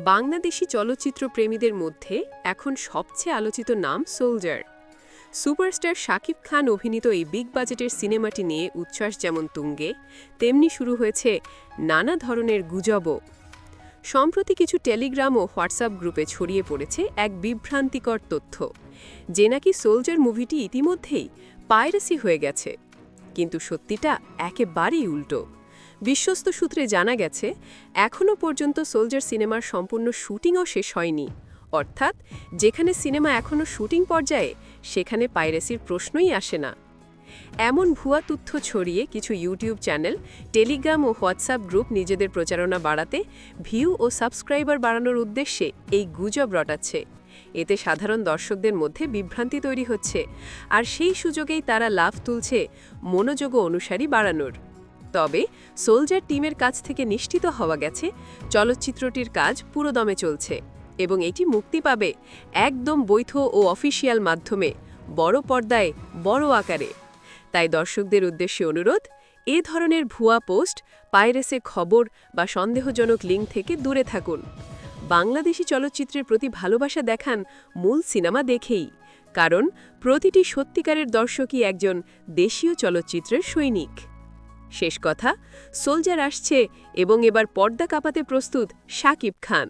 বাংলাদেশি চলচ্চিত্র প্রেমীদের মধ্যে এখন সবচেয়ে আলোচিত নাম সোলজার। সুপারস্টার শাকিব খান অভিনীত এই বিগ বাজেটের সিনেমাটি নিয়ে উচ্ছ্বাস যেমন তুঙ্গে, তেমনি শুরু হয়েছে নানা ধরনের গুজবও। সম্প্রতি কিছু টেলিগ্রাম ও হোয়াটসঅ্যাপ গ্রুপে ছড়িয়ে পড়েছে এক বিভ্রান্তিকর তথ্য, যে নাকি সোলজার মুভিটি ইতিমধ্যেই পাইরেসি হয়ে গেছে। কিন্তু সত্যিটা একেবারেই উল্টো। বিশ্বস্ত সূত্রে জানা গেছে এখনও পর্যন্ত সোলজার সিনেমার সম্পূর্ণ শুটিংও শেষ হয়নি। অর্থাৎ, যেখানে সিনেমা এখনও শুটিং পর্যায়ে, সেখানে পাইরেসির প্রশ্নই আসে না। এমন ভুয়া তথ্য ছড়িয়ে কিছু ইউটিউব চ্যানেল, টেলিগ্রাম ও হোয়াটসঅ্যাপ গ্রুপ নিজেদের প্রচারণা বাড়াতে ভিউ ও সাবস্ক্রাইবার বাড়ানোর উদ্দেশ্যে এই গুজব রটাচ্ছে। এতে সাধারণ দর্শকদের মধ্যে বিভ্রান্তি তৈরি হচ্ছে, আর সেই সুযোগেই তারা লাভ তুলছে মনোযোগ অনুসারী বাড়ানোর। তবে সোলজার টিমের কাছ থেকে নিশ্চিত হওয়া গেছে, চলচ্চিত্রটির কাজ পুরোদমে চলছে এবং এটি মুক্তি পাবে একদম বৈধ ও অফিসিয়াল মাধ্যমে, বড় পর্দায়, বড় আকারে। তাই দর্শকদের উদ্দেশ্যে অনুরোধ, এ ধরনের ভুয়া পোস্ট, পাইরেসে খবর বা সন্দেহজনক লিঙ্ক থেকে দূরে থাকুন। বাংলাদেশি চলচ্চিত্রের প্রতি ভালোবাসা দেখান মূল সিনেমা দেখেই, কারণ প্রতিটি সত্যিকারের দর্শকই একজন দেশীয় চলচ্চিত্রের সৈনিক। শেষ কথা সোলজার আসছে এবং এবার পর্দা কাঁপাতে প্রস্তুত শাকিব খান।